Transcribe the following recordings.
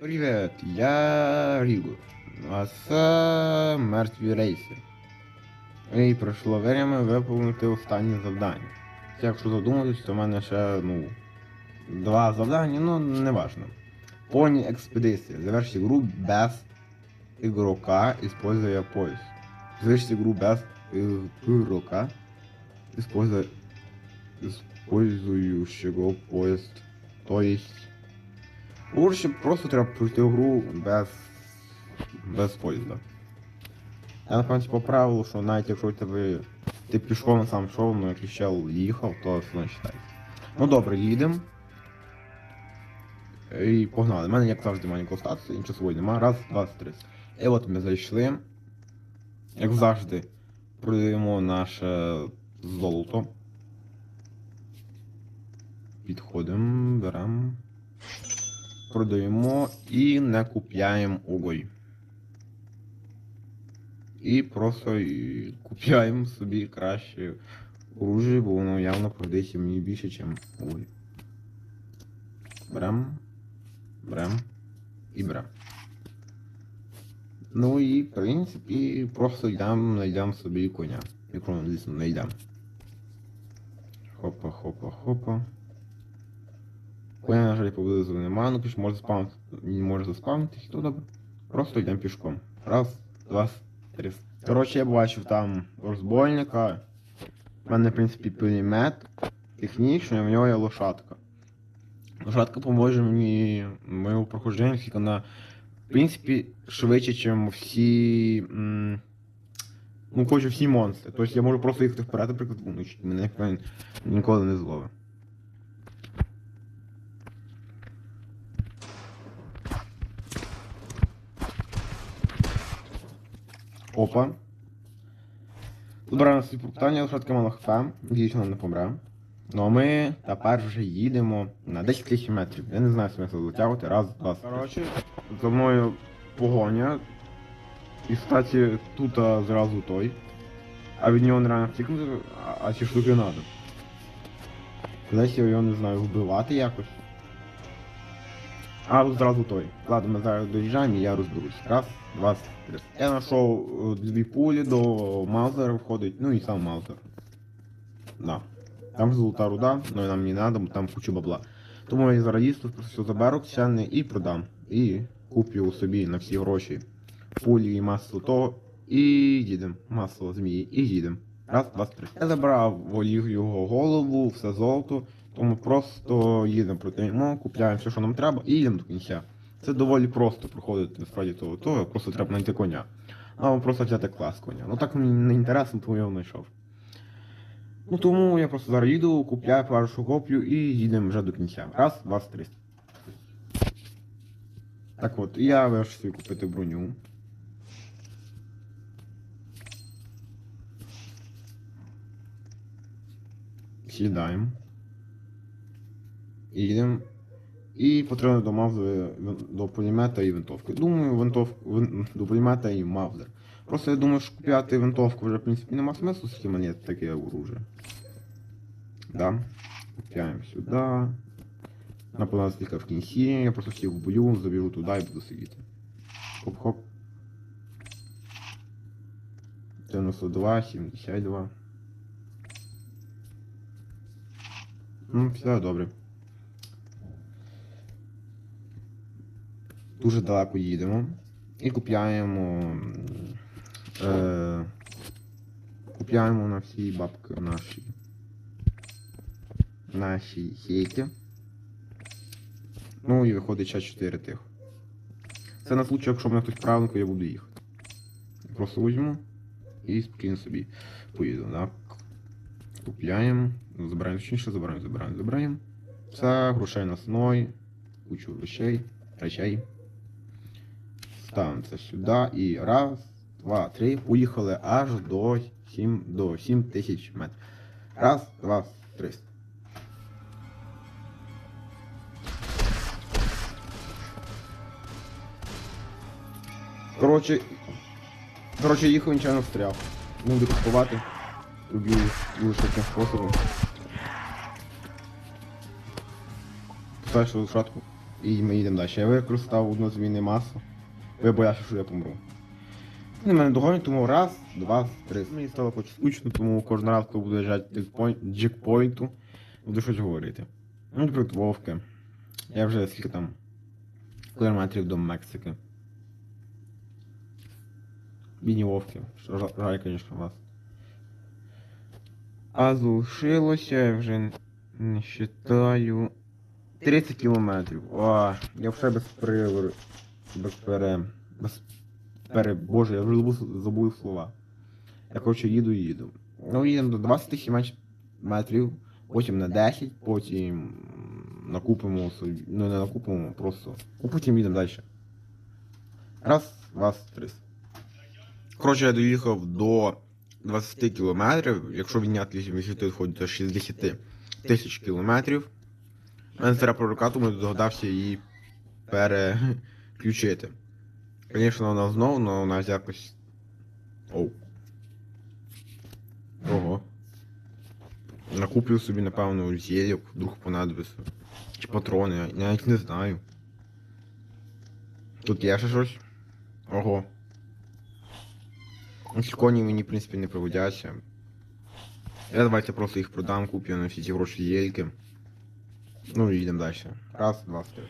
Привет, я Рігу. А це мертві рейси. І пройшло время виповнити останнє завдання. Якщо задуматись, то в мене ще, ну, два завдання, ну, не важно. Поні експедиція. Завершить игру без игрока, используя поезд. Завершить игру без игрока, используя использующего поезд. То есть Лучше просто треба пройти гру без. без поїзда. Я напевно по правилу, що навіть якщо тебе ти на сам шоу, ну якщо чел їхав, то все вважається. Ну добре, їдемо. І погнали. У мене як завжди маленького статусу, нічого свого нема. Раз, два, три. І от ми зайшли. Як завжди, продаємо наше золото. Підходимо, беремо продаємо і не купляємо уголь. І просто купляємо собі краще оружие, бо воно явно продається мені більше, ніж уголь. Берем. Берем. І берем. Ну і в принципі просто йдемо, знайдемо собі коня. Якщо звісно знайдемо. Хопа, хопа, хопа. Коня, поблизу нема, ну піш може заспавнити, не може заспавнитись, то добре. Просто йдемо пішком. Раз, два, три. Коротше, я бачив там розбойника. У мене, в принципі, пулемет. Технічно, і в нього є лошадка. Лошадка поможе мені моєму проходженню, тільки вона, в принципі, швидше, ніж всі. М ну, коротше, всі монстри. Тобто я можу просто їхати вперед, наприклад, ну, мене ніхто ніколи не зловить. Опа. Добре, на свої питання, лошадка мало хп, дійсно не помре. Ну а ми тепер вже їдемо на 10 тисяч метрів. Я не знаю смисл затягувати. Раз, два. Коротше, за мною погоня. І кстати, тут а, зразу той. А від нього нереально втікнути, а, а ці штуки надо. Десь я його не знаю, вбивати якось. А зразу той. Ладно, ми зараз доїжджаємо і я розберусь. Раз, два, три. Я знайшов е, дві пулі до Маузера входить, ну і сам Маузер. Да. Там золота руда, але нам не треба, там куча бабла. Тому я зараз їсти, все заберу ксяни і продам. І куплю собі на всі гроші пулі і масло того. І їдемо. Масло змії. І їдемо. Раз, два, три. Я забрав волів його голову, все золото. Тому просто їдемо продаємо, купляємо все, що нам треба, і їдемо до кінця. Це доволі просто проходити насправді того, того, просто треба знайти коня. Або просто взяти клас коня. Ну так мені не інтересно, тому я його знайшов. Ну тому я просто зараз їду, купляю першу коплю і їдемо вже до кінця. Раз, два, три. Так от, я вирішив купити броню. Сідаємо. І їдемо. І потрібно до Мавзера, до пулемета і винтовки. Думаю, винтовку, вин- до пулемета і Мавзер. Просто я думаю, що купляти винтовку вже, в принципі, нема смислу, скільки в мене є таке оружие. Да. Купляємо сюди. Напевно, тільки в кінці, я просто всіх вбою, забіжу туди і буду сидіти. Хоп-хоп. 92, 72. Ну, все добре. Дуже далеко їдемо. І купляємо. Е, купляємо на всі бабки наші. Наші сейки. Ну і виходить ще 4 тих. Це на случай, якщо мене хтось правильно, я буду їхати. Просто візьму і спокійно собі поїду. Так. Купляємо. Забираємо точніше, забираємо, забираємо, забираємо. Все, грошей на сной, кучу речей, речей. Ставимо це сюди і раз, два, три. Поїхали аж до 7, до 7 тисяч метрів. Раз, два, три. Коротше, коротше, їхав нічого не встряв. Буду купувати. Уб'ю дуже таким способом. Першу лошадку. І ми їдемо далі. Я використав одну змінне масу. Я боявся, що я помру. Вони мене догонять, тому раз, два, три. Мені стало хоч скучно, тому кожен раз, коли буду їжджати джекпойнту, буду щось говорити. Ну, наприклад, Вовки. Я вже скільки там кілометрів до Мексики. Бідні Вовки. Жаль, звісно, вас. А залишилося, вже не считаю. 30 кілометрів. О, я вже без привер... Без пере... Без пере... Боже, я вже забув, забув слова. Я коротше їду і їду. Ну, їдемо до 27 меч- метрів, потім на 10, потім накупимо собі. Ну не накупимо, просто. Ну потім їдемо далі. Раз, два, три. Коротше, я доїхав до 20 кілометрів, якщо відняти 80 виходить до 60 тисяч кілометрів. Мене треба пророка, тому я догадався її переключити. Звісно, вона знову, але вона якось. Оу. Ого. Накуплю собі, напевно, зельок, вдруг понадобиться. Чи патрони, я навіть не знаю. Тут є ще щось? Ого. Ці коні мені, в принципі, не пригодяться. Я давайте просто їх продам, куплю на всі ці гроші зельки. Ну і йдемо далі. Раз, два, три.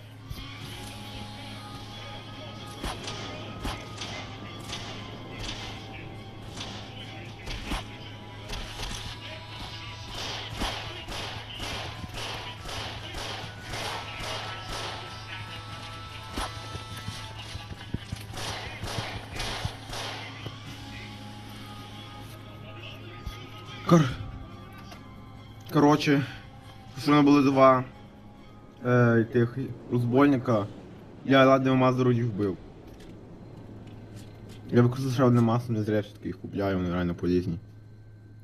Кор... Короче, що мене були два е, тих розбойника. Я ладним мазеру їх вбив. Я використав ще одне масло, не зря все-таки їх купляю, вони реально полезні.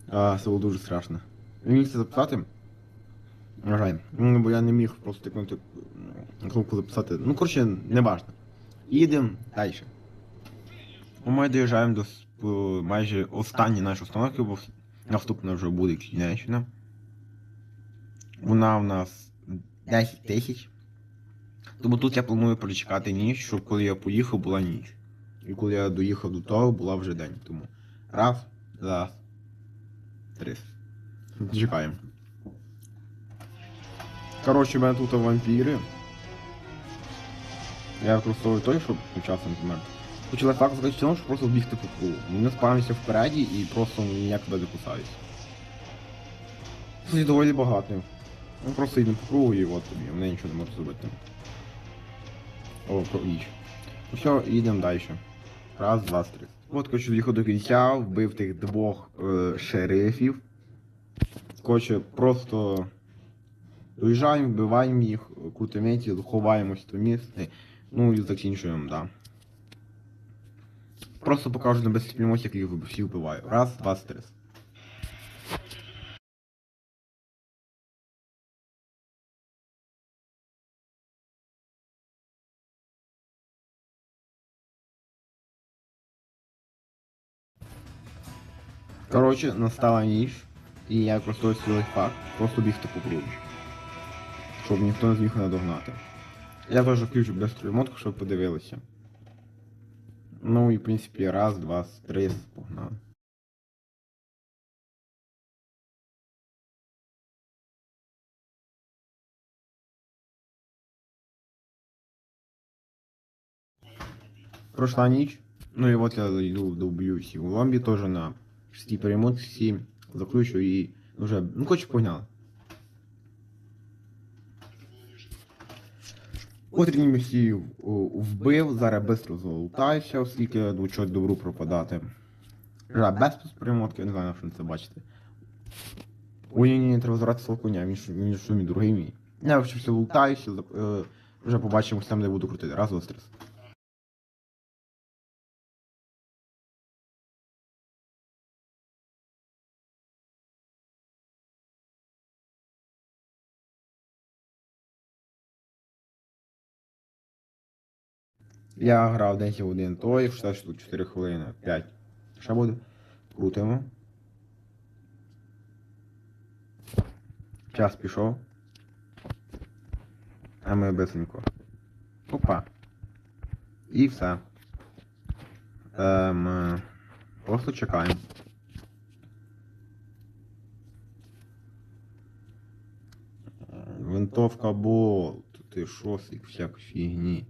А, це було дуже страшно. Ви міг це записати? На. Ну, бо я не міг просто тикнути м, кнопку записати. Ну, коротше, не важно. Їдемо далі. Ми доїжджаємо до майже останньої нашої установки, бо наступна вже буде Кінеччина. Вона в нас 10 тисяч. Тому тут я планую перечекати ніч, щоб коли я поїхав, була ніч. І коли я доїхав до того, була вже день. Тому раз, два, три. Чекаємо. Коротше, в мене тут вампіри. Я використовую той, щоб часом померти. Факт сказати, в що просто бігти по кругу. Вони спавнюся впереді і просто ніяк тебе не кусаюсь. Кстати, доволі багато. Ну просто йдемо по кругу і от тобі, вони нічого не можуть зробити. О, про ніч. Ну все, їдемо далі. Раз, два, три. От коротше, доїхав до кінця, вбив тих двох е, шерифів. Коротше, просто доїжджаємо, вбиваємо їх, крутиметі, ховаємось до місце. Ну і закінчуємо, да. Просто покажу на безпільноті, як їх всіх вбиваю. Раз, два, три. Коротше, настала ніч, і я користуюсь цей факт, просто бігти по кругу. Щоб ніхто не зміг мене догнати. Я теж включу быструю мотку, щоб подивилися. Ну і в принципі раз, два, три, погнали. Прошла ніч. Ну і от я йду довб'ю всі. У ламбі теж на шестій перемотці заключу і вже. Ну коротше, погнали. Котрі всі вбив, зараз швидко залутаюся, оскільки до чого добру пропадати. Жа, без примотки, я не знаю, на що це бачите. Ой, ні, ні, треба зрати свого коня, він ж він мій другий мій. Я вже все лутаюся, е, вже побачимось там, де буду крутити. Раз, два, три. Я грав десь в один той, що що тут 4 хвилини, 5. Ще буде? Крутимо. Час пішов. А ми бисенько. Опа. І все. Ем, просто чекаємо. Винтовка болт. Ти що, сик, всяку фігні.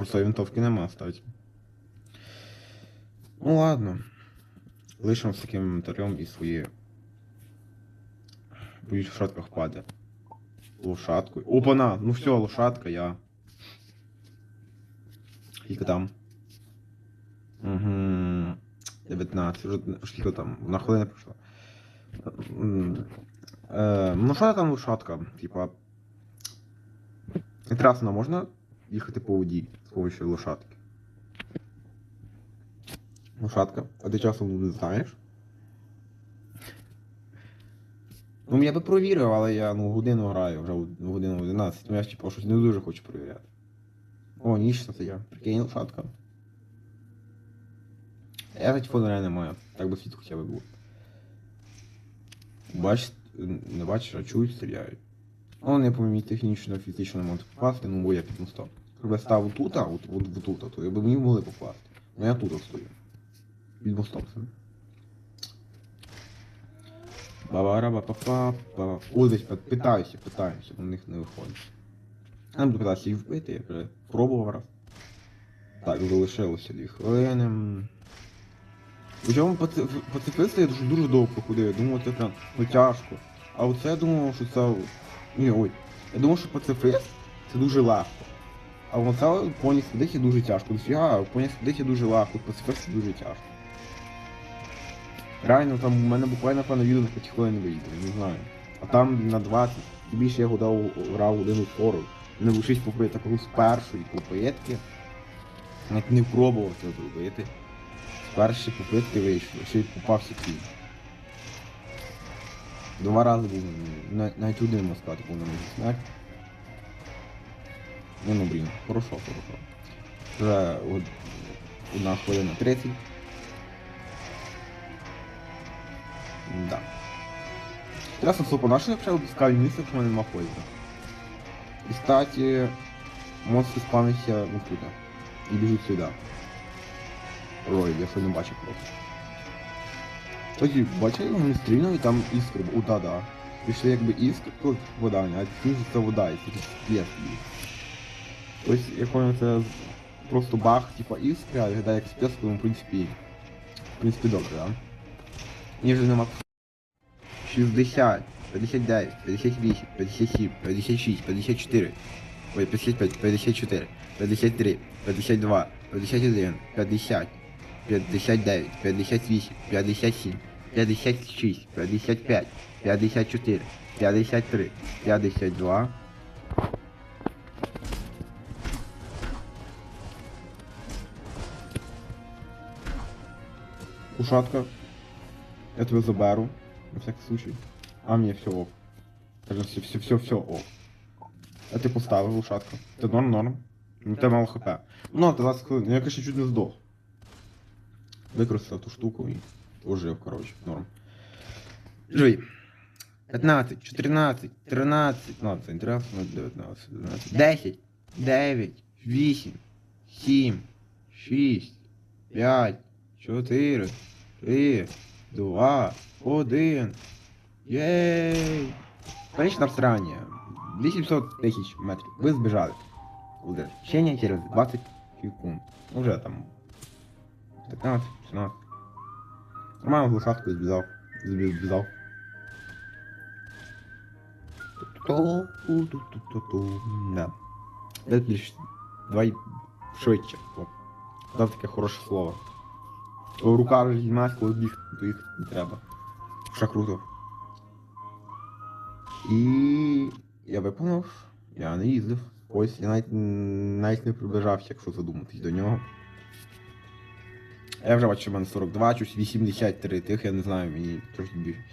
Просто винтовки нема, кстати. Ну ладно. Лишимо з таким інвентарем і свої. Боюсь, в шатках падає. Лошадку. Опана! Ну все, лошадка, я. Скільки там? Угу. 19. Вже скільки там? На хвилину пройшла. М, Е, ну що там лошадка? Типа. Інтересно, можна їхати по воді з помощью лошадки? Лошадка? А ти часом не знаєш? Ну, я би провірив, але я ну, годину граю, вже годину 11, ну я типу щось не дуже хочу перевіряти. О, ніч це я. Прикинь, лошадка. Я за телефон реально маю. Так би світ хоча б було. Бач, не бачиш, а чують, стріляють. Ну, не по технічно, фізично не попасти, ну бо я під мостом. Якби я став тут, а от, от, от тут, то я би мені могли попасти. Ну я тут стою. Під мостом собі. Бабара па па О, десь пи- питаюся, питаюся, у них не виходить. Я буду питатися їх вбити, я вже пробував раз. Так, залишилося дві хвилини. Причому паци- пацифисти я дуже, дуже довго проходив, я думав, це прям ну, тяжко. А оце я думав, що це. Ні, ой. Я думав, що пацифист це дуже легко. А оце поні сидить дуже тяжко. Дофіга, поні сидить дуже легко, пацифист це дуже тяжко. Реально, там у мене буквально певно відео на 5 хвилин вийде, не знаю. А там на 20, і більше я годав грав годину 40. Не лишись попити таку з першої попитки. Навіть не пробував це зробити. З першої попитки вийшло, ще й попався кінь. Два рази був, навіть один можна сказати, був на мені смерть. Ну, ну, блін, хорошо, хорошо. Вже од- одна хвилина 30. Да. Ясно, слухай, на що я взагалі обіскаю місце, в мене нема поїзда? І кстати, монстри спавняться ну туди. І біжуть сюди. Рой, я що не бачив просто. Тоді, бачив, вони стрільнули, там іскри, о, да, да. Пішли якби іскри, вода, а тут це вода, і це п'єс Тобто, я пам'ятаю, це просто бах, типа іскри, а виглядає як спец, тому, в принципі, в принципі, добре, да? Ніже нема 60, 59, 58, 57, 56, 54, ой, 55, 54, 53, 52, 51, 50, 59, 58, 57, 56, 55, 54, 53, 52. Ушатка. Тебе заберу. На всякий случай. А мне все ок. Все, все, все, все ок. А ти поставив ушатку. Це норм, норм. Ну тебе мало хп. Ну, ти 20 хвилин. Я, конечно, чуть не здох. Використав ту штуку і ожив, коротше, норм. Живий. 15, 14, 13, ну, це інтересно, 19, 12, 10, 9, 8, 7, 6, 5, 4, 3, 2, 1. Єй! Конечне всрання. 800 тисяч метрів. Ви збіжали. Возвращення через 20 секунд. Уже там 15, 16. Нормально в лошадку збіжав. Збіжав. Ту-ту-ту-ту-ту. Да. Дайте більш давай швидше. О. Дав таке хороше слово. Рука розігнась, коли біг, то їх не треба. Ще круто. І я виконав, я не їздив. Ось я навіть, навіть не приближався, якщо задуматись до нього. Я вже бачу, що в мене 42, щось 83 тих, я не знаю, мені трошки більше.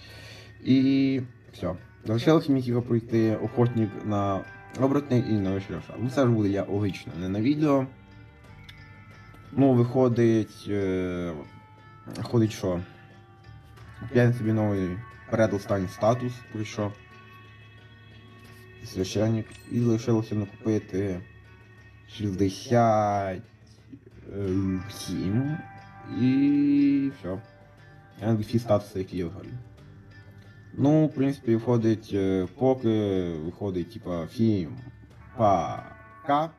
І все. Залишилось мені тільки пройти охотник на оборотний і на вишляша. Ну це ж буде я логічно, не на відео. Ну, виходить. Е... Ходить що? Я собі новий передостанній статус прийшов. священник. І лишилося накупити 67 і все. NBC статуси, які є взагалі. Ну, в принципі, виходить, е, поки виходить, типа, фільм Пока.